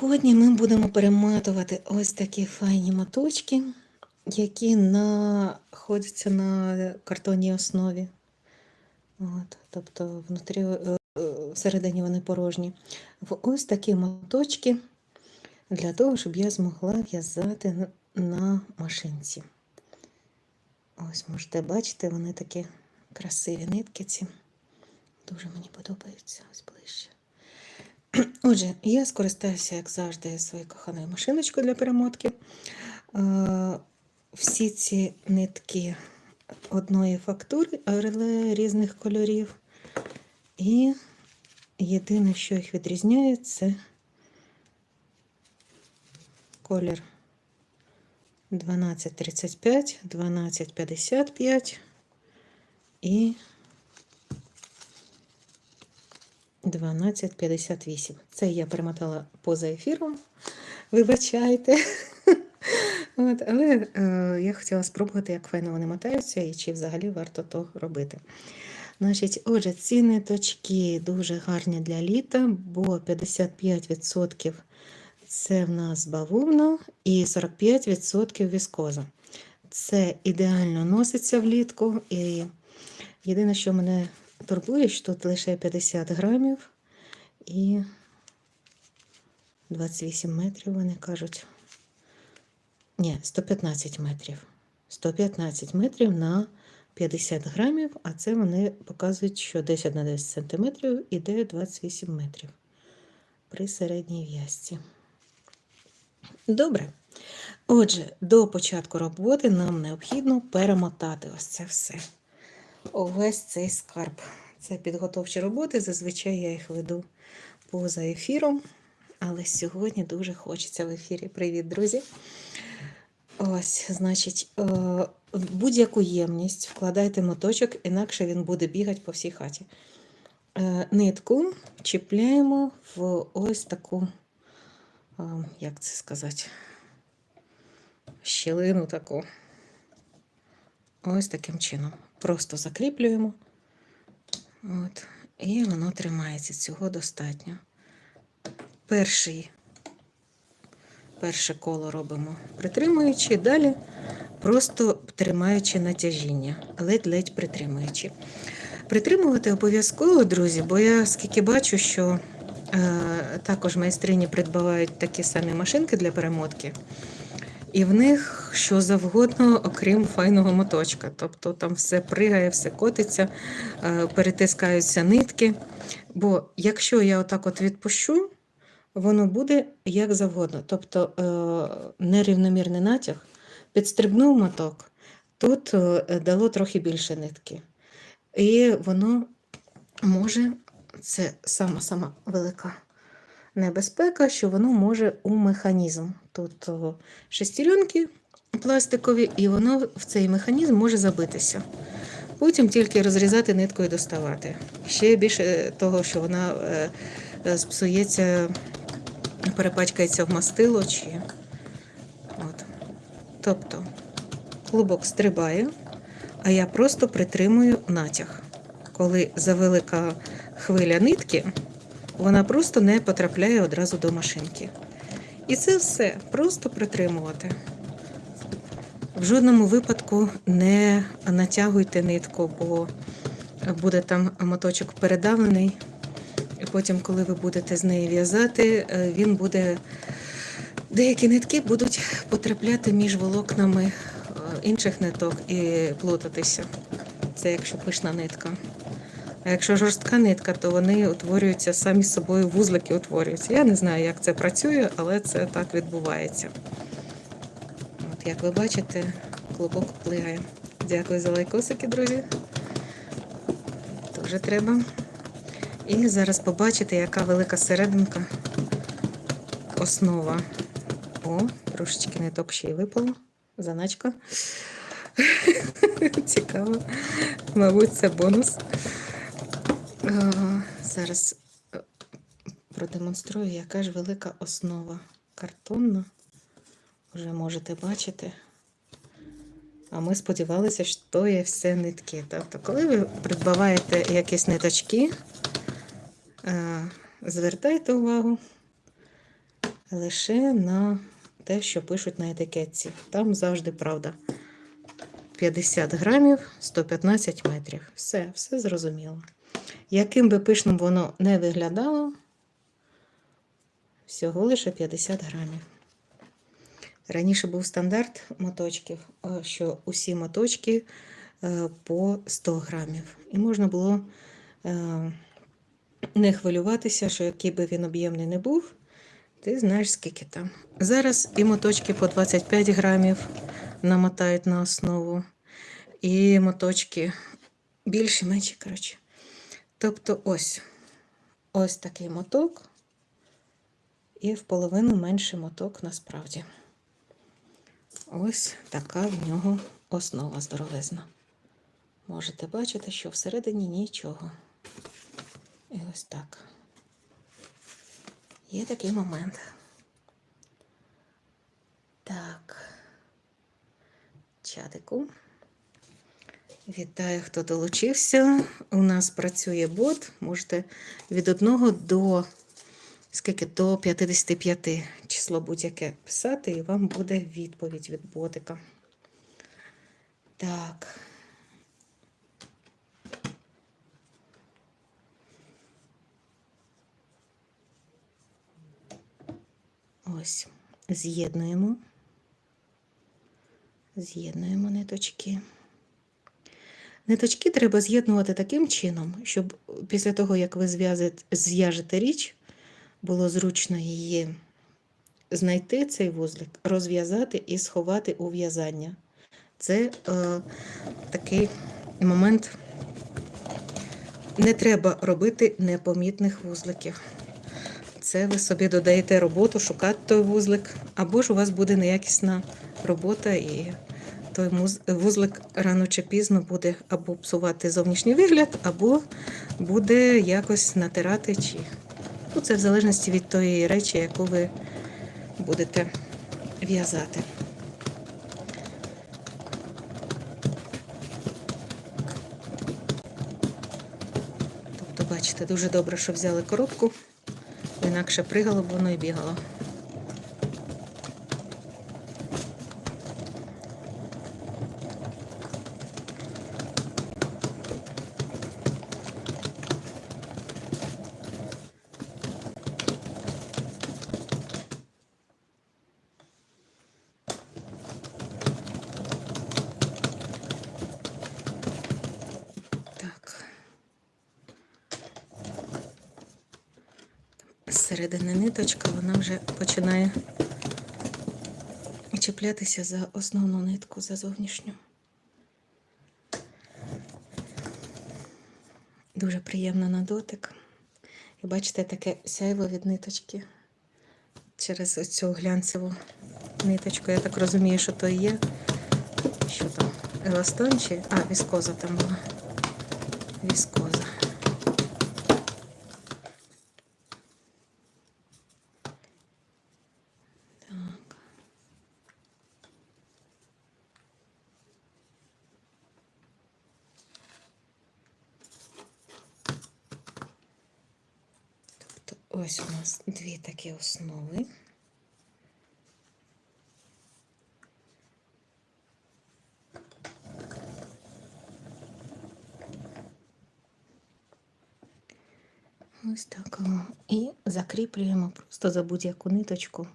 Сьогодні ми будемо перематувати ось такі файні моточки, які знаходяться на картонній основі. От, тобто внутрі, е, е, всередині вони порожні. В ось такі моточки для того, щоб я змогла в'язати на машинці. Ось можете бачити, вони такі красиві нитки ці. Дуже мені подобаються ось ближче. Отже, я скористаюся, як завжди, своєю коханою машиночкою для перемотки. Е, Всі ці нитки одної фактури, але різних кольорів. І єдине, що їх відрізняє, це колір 1235, 1255 і 12.58. Це я перемотала поза ефіром. Вибачайте. От, але е, я хотіла спробувати, як файно вони мотаються і чи взагалі варто то робити. Значить, отже, ці ниточки дуже гарні для літа, бо 55% це в нас бавовна і 45% віскоза. Це ідеально носиться влітку. І єдине, що мене турбує, що тут лише 50 грамів і 28 метрів, вони кажуть. Ні, 115 метрів. 115 метрів на 50 грамів, а це вони показують, що 10 на 10 сантиметрів іде 28 метрів при середній в'язці. Добре. Отже, до початку роботи нам необхідно перемотати ось це все. Увесь цей скарб. Це підготовчі роботи. Зазвичай я їх веду поза ефіром. Але сьогодні дуже хочеться в ефірі. Привіт, друзі! Ось, значить, е, будь-яку ємність вкладайте моточок, інакше він буде бігати по всій хаті. Е, Нитку чіпляємо в ось таку, е, як це сказати, щілину таку. Ось таким чином. Просто закріплюємо. От, і воно тримається. Цього достатньо. Перший, перше коло робимо притримуючи, далі просто тримаючи натяжіння, ледь-ледь притримуючи. Притримувати обов'язково, друзі, бо я скільки бачу, що е, також майстрині придбавають такі самі машинки для перемотки. І в них що завгодно, окрім файного моточка. Тобто там все пригає, все котиться, е, перетискаються нитки. Бо якщо я отак от відпущу, воно буде як завгодно. Тобто е, нерівномірний натяг, підстрибнув моток, тут е, дало трохи більше нитки. І воно може, це сама-сама велика небезпека, що воно може у механізм. Тут шестеренки пластикові, і воно в цей механізм може забитися. Потім тільки розрізати ниткою доставати. Ще більше того, що вона е, е, спсується, перепачкається в мастило. Чи... От. Тобто клубок стрибає, а я просто притримую натяг. Коли завелика хвиля нитки, вона просто не потрапляє одразу до машинки. І це все просто притримувати. В жодному випадку не натягуйте нитку, бо буде там моточок передавлений. І потім, коли ви будете з неї в'язати, е, він буде. Деякі нитки будуть потрапляти між волокнами е, інших ниток і плутатися. Це якщо пишна нитка. А якщо жорстка нитка, то вони утворюються самі з собою, вузлики утворюються. Я не знаю, як це працює, але це так відбувається. От, як ви бачите, клубок плигає. Дякую за лайкосики, друзі. Дуже треба. І зараз побачите, яка велика серединка основа. О, трошечки ниток ще й випало. Заначка. Цікаво. Мабуть, це бонус. Е, Зараз е, продемонструю, яка ж велика основа картонна. Вже можете бачити. А ми сподівалися, що є все нитки. Тобто, коли ви придбаваєте якісь ниточки, е, звертайте увагу, лише на те, що пишуть на етикетці. Там завжди правда. 50 грамів, 115 метрів. Все, все зрозуміло. Яким би пишним воно не виглядало, всього лише 50 грамів. Раніше був стандарт моточків, що усі моточки е, по 100 грамів. І можна було е, не хвилюватися, що який би він об'ємний не був, ти знаєш, скільки там. Зараз і моточки по 25 грамів намотають на основу, і моточки більші, менші, коротше. Тобто ось ось такий моток, і в половину менший моток насправді. Ось така в нього основа здоровезна. Можете бачити, що всередині нічого. І ось так. Є такий момент. Так. Чатику. Вітаю, хто долучився. У нас працює бот. Можете від 1 до скільки до 55 число будь-яке писати, і вам буде відповідь від ботика. Так. Ось, з'єднуємо. З'єднуємо ниточки. Ниточки треба з'єднувати таким чином, щоб після того, як ви зв'яжете річ, було зручно її знайти цей вузлик, розв'язати і сховати у в'язання. Це е, такий момент. Не треба робити непомітних вузликів. Це ви собі додаєте роботу, шукати той вузлик, або ж у вас буде неякісна робота, і той вузлик рано чи пізно буде або псувати зовнішній вигляд, або буде якось натирати чи Ну, це в залежності від тої речі, яку ви будете в'язати. Тобто, бачите, дуже добре, що взяли коробку, інакше пригало б воно і бігало. Так. З середини ниточка вона вже починає чіплятися за основну нитку, за зовнішню. Дуже приємно на дотик. І бачите, таке сяйво від ниточки через оцю глянцеву ниточку. Я так розумію, що то є. Що там? Еластон чи. А, віскоза там була. Віскоза. ось у нас дві такі основи. Ось так. о. І закріплюємо просто за будь-яку ниточку.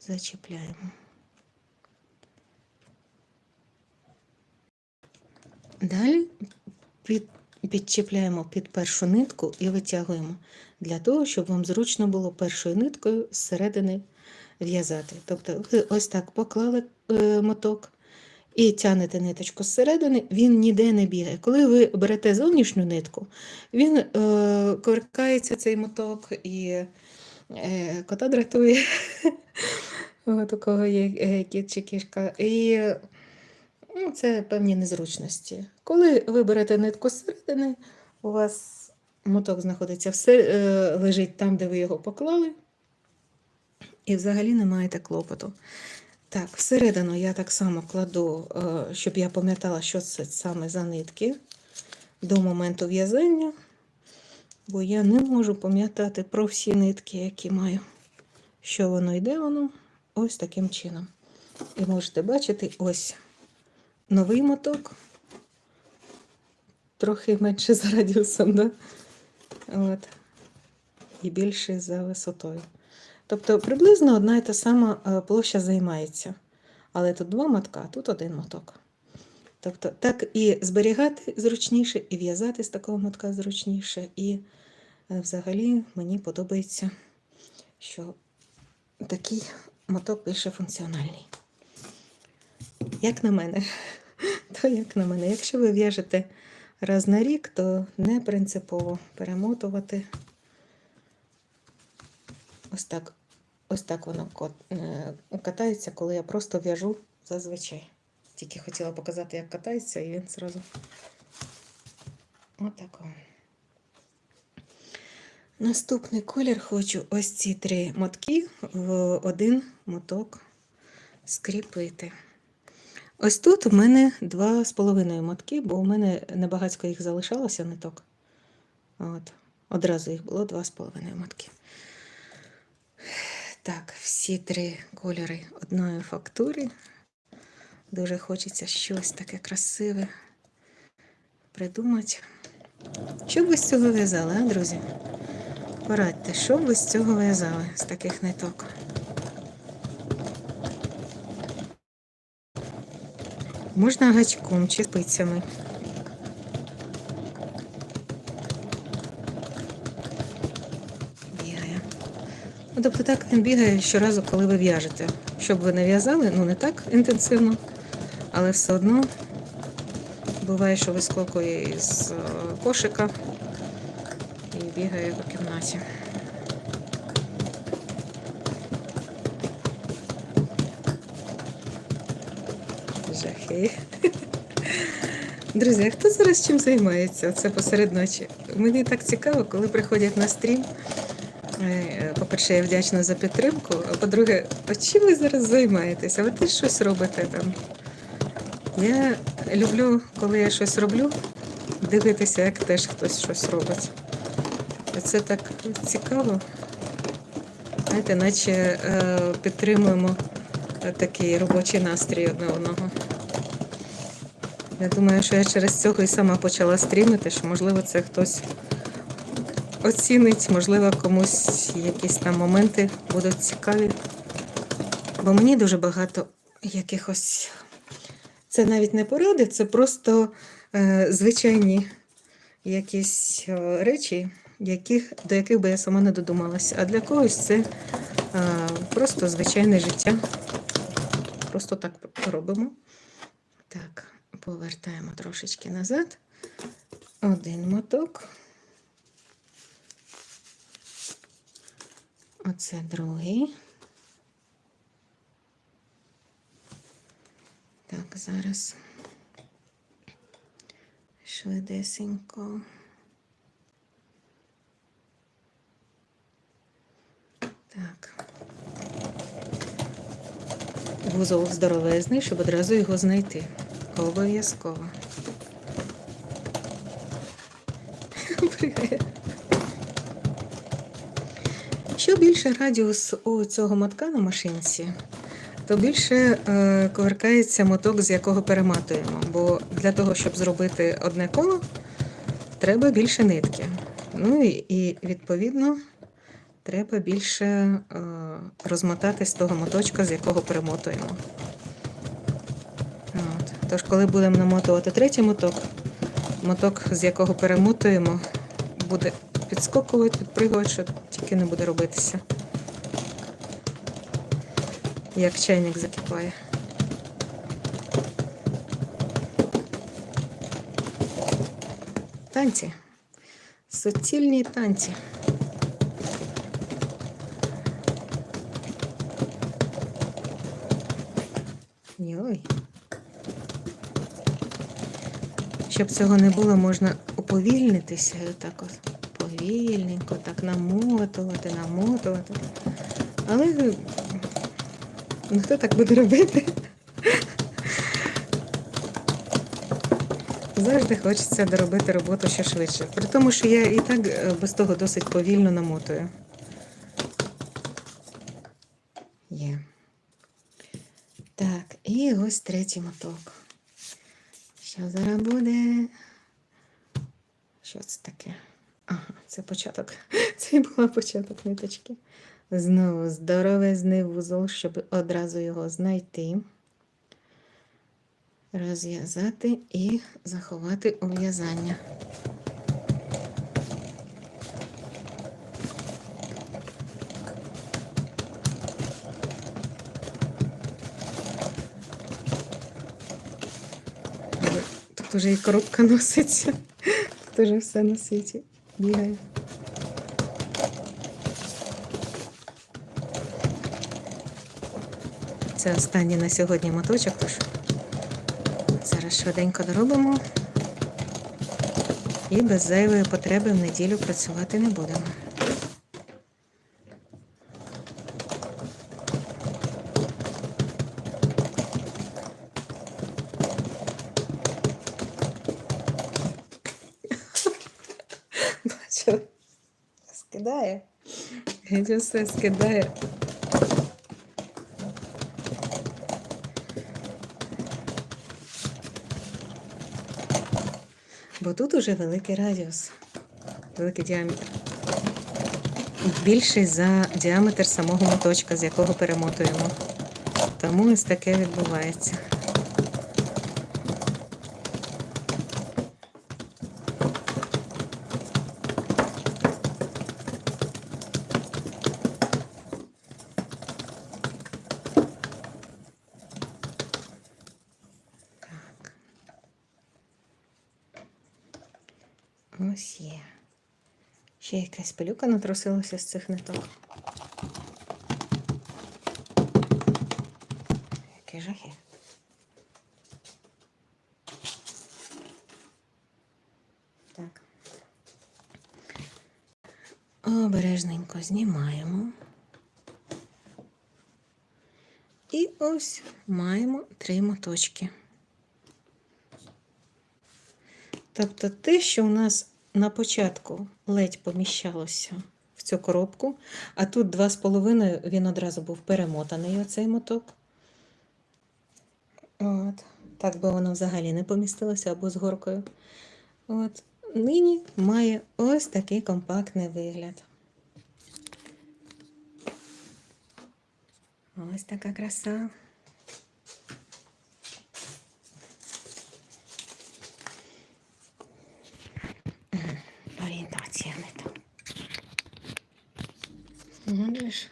Зачіпляємо. Далі під, підчіпляємо під першу нитку і витягуємо для того, щоб вам зручно було першою ниткою зсередини в'язати. Тобто ви ось так поклали е, моток і тягнете ниточку зсередини, він ніде не бігає. Коли ви берете зовнішню нитку, він е, коркається цей моток і е, кота дратує. У кого є е, кіт чи кішка. Ну, це певні незручності. Коли ви берете нитку зсередини, у вас моток знаходиться все, е, лежить там, де ви його поклали, і взагалі не маєте клопоту. Так, всередину я так само кладу, е, щоб я пам'ятала, що це саме за нитки до моменту в'язання, бо я не можу пам'ятати про всі нитки, які маю що воно йде, воно ось таким чином. І можете бачити ось новий моток, трохи менше за радіусом, да? От. і більший за висотою. Тобто приблизно одна і та сама е, площа займається. Але тут два мотка, тут один моток. Тобто, так і зберігати зручніше, і в'язати з такого мотка зручніше. І е, взагалі мені подобається, що такий моток більше функціональний. Як на мене, то як на мене. Якщо ви в'яжете раз на рік, то не принципово перемотувати. Ось так. Ось так воно е, катається, коли я просто в'яжу зазвичай. Тільки хотіла показати, як катається, і він зразу. Отако. Наступний колір хочу ось ці три мотки в один моток скріпити. Ось тут у мене два з половиною мотки, бо у мене небагацько їх залишалося ниток. От. Одразу їх було два з половиною мотки. Так, всі три кольори одної фактури. Дуже хочеться щось таке красиве придумати. Що ви з цього в'язали, а, друзі? Порадьте, що ви з цього в'язали, з таких ниток? Можна гачком чи спицями. Бігає. Ну, тобто так він бігає щоразу, коли ви в'яжете. Щоб ви не в'язали, ну не так інтенсивно, але все одно буває, що вискокує із е, кошика і бігає по кімнаті. Жахи. Друзі, а хто зараз чим займається? Це посеред ночі. Мені так цікаво, коли приходять на стрім. Е, По-перше, я вдячна за підтримку. А по-друге, а чим ви зараз займаєтеся? Ви теж щось робите там? Я люблю, коли я щось роблю, дивитися, як теж хтось щось робить. Це так цікаво. Знаєте, наче е, підтримуємо такий робочий настрій одне одного. Я думаю, що я через цього і сама почала стрімити, що можливо це хтось оцінить, можливо, комусь якісь там моменти будуть цікаві. Бо мені дуже багато якихось. Це навіть не поради, це просто е, звичайні якісь е, речі, яких, до яких би я сама не додумалася. А для когось це е, просто звичайне життя. Просто так робимо. Так, повертаємо трошечки назад. Один моток. Оце другий. Так, зараз швидесенько. Так. Вузол здоровезний, щоб одразу його знайти. Обов'язково. Що більше радіус у цього мотка на машинці, то більше е, коверкається моток, з якого перематуємо. Бо для того, щоб зробити одне коло, треба більше нитки. Ну і, і відповідно треба більше е, розмотати з того моточка, з якого перемотуємо. От. Тож, коли будемо намотувати третій моток, моток, з якого перемотуємо, буде підскокувати, підпригувати, що тільки не буде робитися. Як чайник закипає. Танці. Суцільні танці. Щоб цього не було, можна уповільнитися і так от повільненько, так намотувати, намотувати. Але ну, хто так буде робити? Завжди хочеться доробити роботу ще швидше. При тому, що я і так е, без того досить повільно намотую. Є. Так, і ось третій моток. Що зараз буде? Що це таке? Ага, це початок. Це була початок ниточки. Знову здоровезний вузол, щоб одразу його знайти, розв'язати і заховати у в'язання. Але Тут уже і коробка носиться. Тут уже все на світі бігає. Це останній на сьогодні моточок, тож зараз швиденько доробимо і без зайвої потреби в неділю працювати не будемо. Бачу, скидає. Геть усе скидає. Бо тут уже великий радіус, великий діаметр. Більший за діаметр самого моточка, з якого перемотуємо. Тому ось таке відбувається. Ось є. Ще якась пилюка натрусилася з цих ниток. Який жахи. Так. Обережненько знімаємо. І ось маємо три моточки. Тобто те, що у нас на початку ледь поміщалося в цю коробку, а тут два з половиною він одразу був перемотаний оцей моток. От. Так би воно взагалі не помістилося або з горкою. От. Нині має ось такий компактний вигляд. Ось така краса. Орієнтація не та. Бачиш?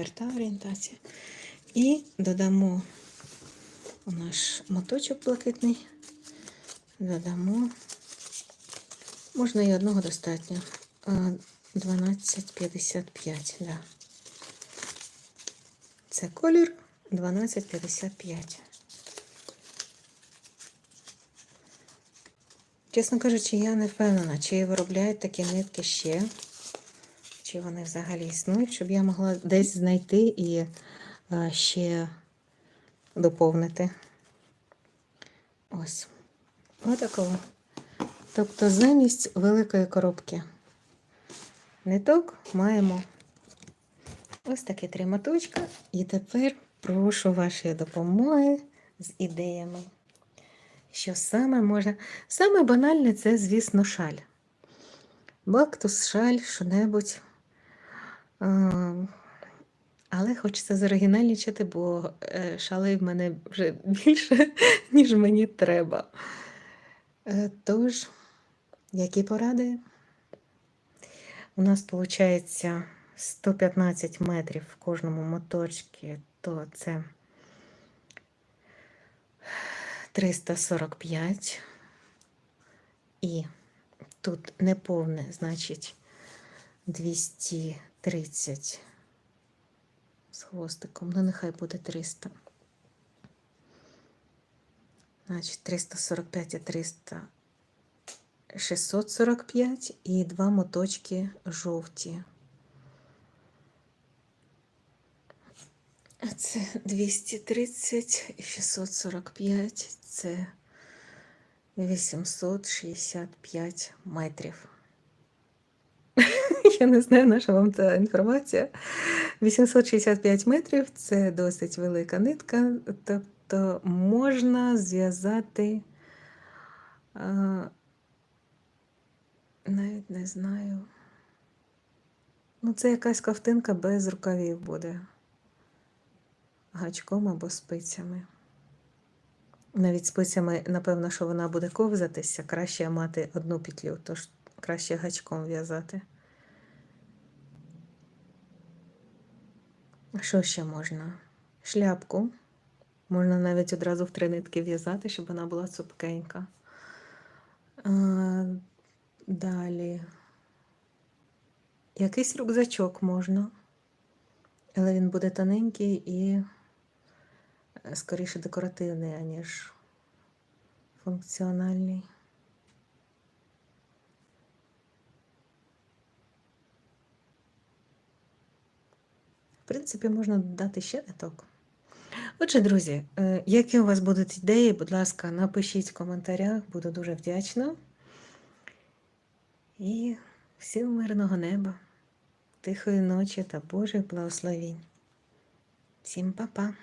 Тепер та орієнтація. І додамо у наш моточок блакитний. Додамо. Можна і одного достатньо. 12,55, да. Це колір 12,55. Чесно кажучи, я не впевнена, чи виробляють такі нитки ще, чи вони взагалі існують, щоб я могла десь знайти і а, ще доповнити. Ось. Отакого. Тобто замість великої коробки ниток маємо ось такі три моточка. І тепер прошу вашої допомоги з ідеями. Що саме можна. Саме банальне це, звісно, шаль. Бактус, шаль, що-небудь. Але хочеться зоригінальничати, бо е, шалей в мене вже більше, ніж мені треба. Е, Тож, які поради? У нас виходить 115 метрів в кожному моточці, то це 345. І тут неповне, значить 230 з хвостиком. Ну, нехай буде 300. Значить, 345 і 300 645 і два моточки жовті. А це 230 і 645, це 865 метрів. Я не знаю, наша вам та інформація. 865 метрів це досить велика нитка, тобто можна зв'язати. Навіть не знаю. Ну, це якась ковтинка без рукавів буде. Гачком або спицями. Навіть спицями, напевно, що вона буде ковзатися, краще мати одну петлю, тож краще гачком в'язати. Що ще можна? Шляпку. Можна навіть одразу в три нитки в'язати, щоб вона була цупкенька. А, далі. Якийсь рюкзачок можна, але він буде тоненький і е, скоріше декоративний, аніж функціональний. Принципі, можна додати ще ниток. Отже, друзі, е, які у вас будуть ідеї, будь ласка, напишіть в коментарях, буду дуже вдячна. І всім мирного неба, тихої ночі та Божих благословінь. Всім па-па!